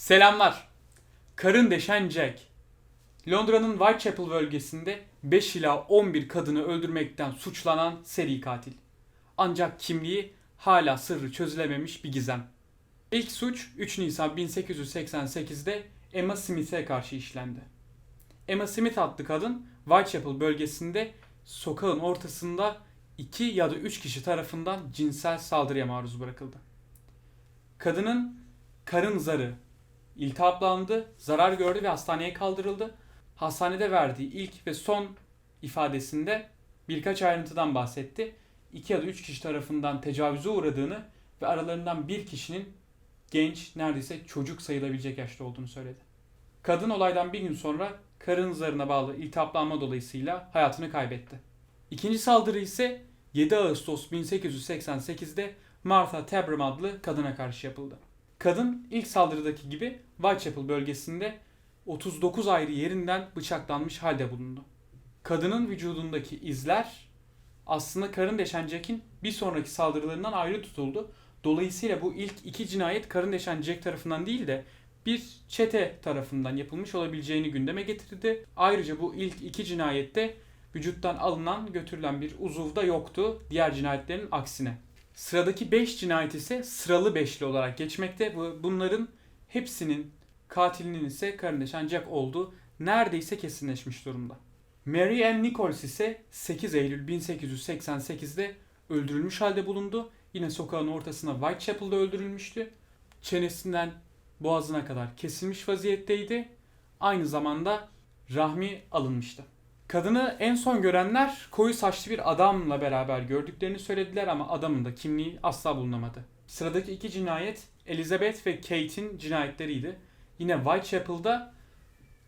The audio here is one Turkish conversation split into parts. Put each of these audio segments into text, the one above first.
Selamlar. Karın deşen Jack. Londra'nın Whitechapel bölgesinde 5 ila 11 kadını öldürmekten suçlanan seri katil. Ancak kimliği hala sırrı çözülememiş bir gizem. İlk suç 3 Nisan 1888'de Emma Smith'e karşı işlendi. Emma Smith adlı kadın Whitechapel bölgesinde sokağın ortasında 2 ya da 3 kişi tarafından cinsel saldırıya maruz bırakıldı. Kadının karın zarı iltihaplandı, zarar gördü ve hastaneye kaldırıldı. Hastanede verdiği ilk ve son ifadesinde birkaç ayrıntıdan bahsetti. İki ya da üç kişi tarafından tecavüze uğradığını ve aralarından bir kişinin genç, neredeyse çocuk sayılabilecek yaşta olduğunu söyledi. Kadın olaydan bir gün sonra karın zarına bağlı iltihaplanma dolayısıyla hayatını kaybetti. İkinci saldırı ise 7 Ağustos 1888'de Martha Tabram adlı kadına karşı yapıldı. Kadın ilk saldırıdaki gibi Whitechapel bölgesinde 39 ayrı yerinden bıçaklanmış halde bulundu. Kadının vücudundaki izler aslında karın deşen Jack'in bir sonraki saldırılarından ayrı tutuldu. Dolayısıyla bu ilk iki cinayet karın deşen Jack tarafından değil de bir çete tarafından yapılmış olabileceğini gündeme getirdi. Ayrıca bu ilk iki cinayette vücuttan alınan götürülen bir uzuv da yoktu diğer cinayetlerin aksine. Sıradaki 5 cinayet ise sıralı beşli olarak geçmekte. Bu- Bunların hepsinin katilinin ise kardeşen Jack olduğu neredeyse kesinleşmiş durumda. Mary Ann Nichols ise 8 Eylül 1888'de öldürülmüş halde bulundu. Yine sokağın ortasına Whitechapel'da öldürülmüştü. Çenesinden boğazına kadar kesilmiş vaziyetteydi. Aynı zamanda rahmi alınmıştı. Kadını en son görenler koyu saçlı bir adamla beraber gördüklerini söylediler ama adamın da kimliği asla bulunamadı. Sıradaki iki cinayet Elizabeth ve Kate'in cinayetleriydi. Yine Whitechapel'da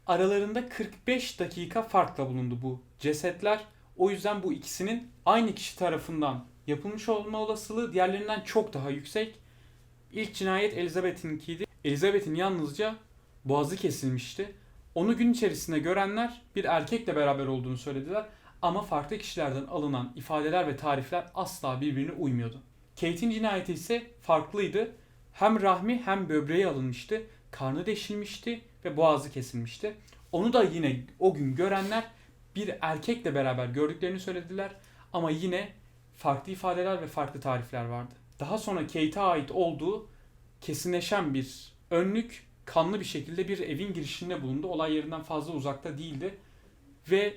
aralarında 45 dakika farkla bulundu bu cesetler. O yüzden bu ikisinin aynı kişi tarafından yapılmış olma olasılığı diğerlerinden çok daha yüksek. İlk cinayet Elizabeth'inkiydi. Elizabeth'in yalnızca boğazı kesilmişti. Onu gün içerisinde görenler bir erkekle beraber olduğunu söylediler ama farklı kişilerden alınan ifadeler ve tarifler asla birbirine uymuyordu. Kate'in cinayeti ise farklıydı. Hem rahmi hem böbreği alınmıştı, karnı deşilmişti ve boğazı kesilmişti. Onu da yine o gün görenler bir erkekle beraber gördüklerini söylediler ama yine farklı ifadeler ve farklı tarifler vardı. Daha sonra Kate'e ait olduğu kesinleşen bir önlük kanlı bir şekilde bir evin girişinde bulundu. Olay yerinden fazla uzakta değildi. Ve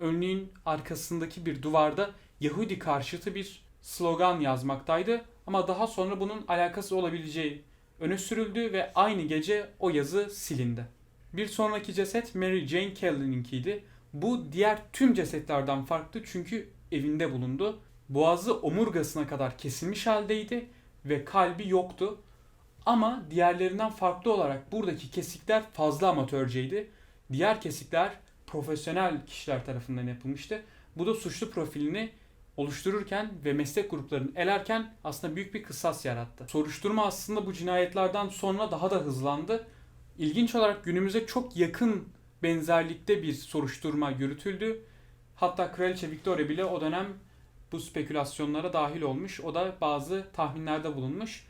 önlüğün arkasındaki bir duvarda Yahudi karşıtı bir slogan yazmaktaydı. Ama daha sonra bunun alakası olabileceği öne sürüldü ve aynı gece o yazı silindi. Bir sonraki ceset Mary Jane Kelly'ninkiydi. Bu diğer tüm cesetlerden farklı çünkü evinde bulundu. Boğazı omurgasına kadar kesilmiş haldeydi ve kalbi yoktu. Ama diğerlerinden farklı olarak buradaki kesikler fazla amatörceydi. Diğer kesikler profesyonel kişiler tarafından yapılmıştı. Bu da suçlu profilini oluştururken ve meslek gruplarını elerken aslında büyük bir kısas yarattı. Soruşturma aslında bu cinayetlerden sonra daha da hızlandı. İlginç olarak günümüze çok yakın benzerlikte bir soruşturma yürütüldü. Hatta Kraliçe Victoria bile o dönem bu spekülasyonlara dahil olmuş. O da bazı tahminlerde bulunmuş.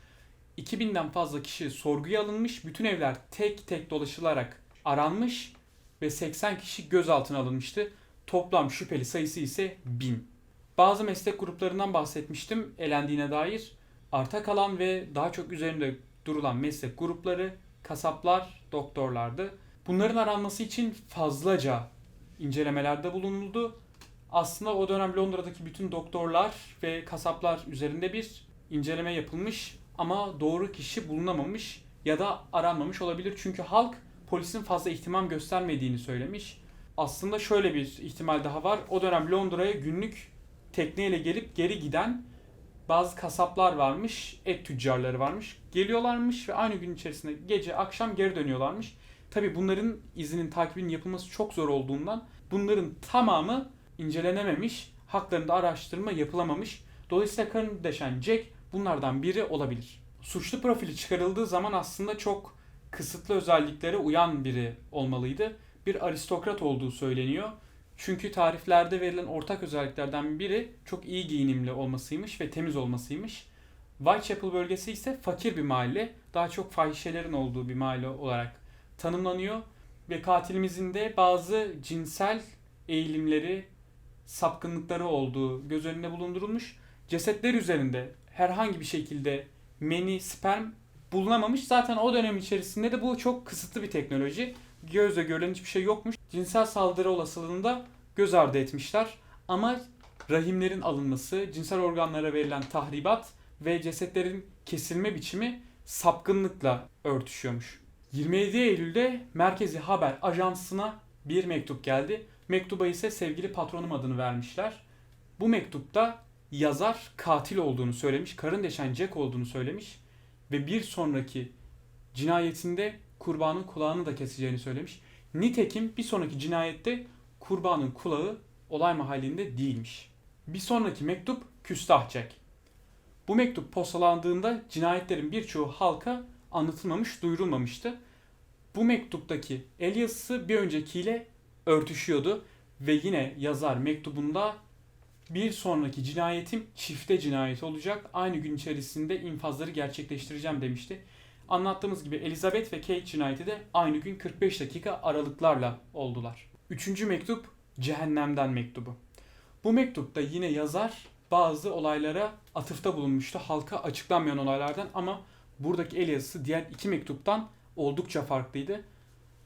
2000'den fazla kişi sorguya alınmış. Bütün evler tek tek dolaşılarak aranmış ve 80 kişi gözaltına alınmıştı. Toplam şüpheli sayısı ise 1000. Bazı meslek gruplarından bahsetmiştim elendiğine dair. Arta kalan ve daha çok üzerinde durulan meslek grupları kasaplar, doktorlardı. Bunların aranması için fazlaca incelemelerde bulunuldu. Aslında o dönem Londra'daki bütün doktorlar ve kasaplar üzerinde bir inceleme yapılmış ama doğru kişi bulunamamış ya da aranmamış olabilir. Çünkü halk polisin fazla ihtimam göstermediğini söylemiş. Aslında şöyle bir ihtimal daha var. O dönem Londra'ya günlük tekneyle gelip geri giden bazı kasaplar varmış, et tüccarları varmış. Geliyorlarmış ve aynı gün içerisinde gece akşam geri dönüyorlarmış. Tabi bunların izinin takibinin yapılması çok zor olduğundan bunların tamamı incelenememiş, haklarında araştırma yapılamamış. Dolayısıyla karın deşen Jack bunlardan biri olabilir. Suçlu profili çıkarıldığı zaman aslında çok kısıtlı özelliklere uyan biri olmalıydı. Bir aristokrat olduğu söyleniyor. Çünkü tariflerde verilen ortak özelliklerden biri çok iyi giyinimli olmasıymış ve temiz olmasıymış. Whitechapel bölgesi ise fakir bir mahalle. daha çok fahişelerin olduğu bir mahalle olarak tanımlanıyor ve katilimizin de bazı cinsel eğilimleri, sapkınlıkları olduğu göz önünde bulundurulmuş. Cesetler üzerinde herhangi bir şekilde meni, sperm bulunamamış. Zaten o dönem içerisinde de bu çok kısıtlı bir teknoloji. Gözle görülen hiçbir şey yokmuş. Cinsel saldırı olasılığını da göz ardı etmişler. Ama rahimlerin alınması, cinsel organlara verilen tahribat ve cesetlerin kesilme biçimi sapkınlıkla örtüşüyormuş. 27 Eylül'de Merkezi Haber Ajansı'na bir mektup geldi. Mektuba ise sevgili patronum adını vermişler. Bu mektupta yazar katil olduğunu söylemiş, karın deşen Jack olduğunu söylemiş ve bir sonraki cinayetinde kurbanın kulağını da keseceğini söylemiş. Nitekim bir sonraki cinayette kurbanın kulağı olay mahallinde değilmiş. Bir sonraki mektup Küstah Jack. Bu mektup postalandığında cinayetlerin birçoğu halka anlatılmamış, duyurulmamıştı. Bu mektuptaki el yazısı bir öncekiyle örtüşüyordu ve yine yazar mektubunda bir sonraki cinayetim çifte cinayet olacak. Aynı gün içerisinde infazları gerçekleştireceğim demişti. Anlattığımız gibi Elizabeth ve Kate cinayeti de aynı gün 45 dakika aralıklarla oldular. Üçüncü mektup Cehennemden mektubu. Bu mektupta yine yazar bazı olaylara atıfta bulunmuştu. Halka açıklanmayan olaylardan ama buradaki el yazısı diğer iki mektuptan oldukça farklıydı.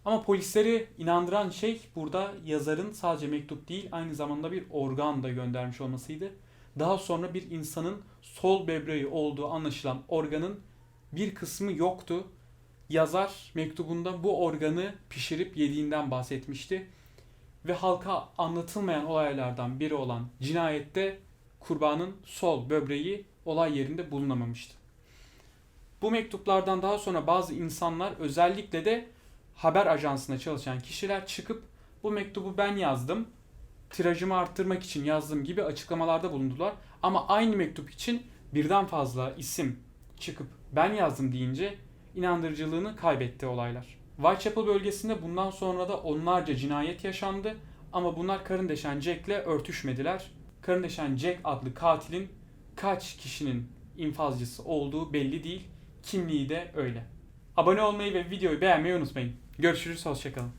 Ama polisleri inandıran şey burada yazarın sadece mektup değil aynı zamanda bir organ da göndermiş olmasıydı. Daha sonra bir insanın sol böbreği olduğu anlaşılan organın bir kısmı yoktu. Yazar mektubunda bu organı pişirip yediğinden bahsetmişti. Ve halka anlatılmayan olaylardan biri olan cinayette kurbanın sol böbreği olay yerinde bulunamamıştı. Bu mektuplardan daha sonra bazı insanlar özellikle de haber ajansında çalışan kişiler çıkıp bu mektubu ben yazdım, tirajımı arttırmak için yazdım gibi açıklamalarda bulundular. Ama aynı mektup için birden fazla isim çıkıp ben yazdım deyince inandırıcılığını kaybetti olaylar. Whitechapel bölgesinde bundan sonra da onlarca cinayet yaşandı ama bunlar karın deşen Jack'le örtüşmediler. Karın deşen Jack adlı katilin kaç kişinin infazcısı olduğu belli değil. Kimliği de öyle. Abone olmayı ve videoyu beğenmeyi unutmayın. Görüşürüz, hoşçakalın.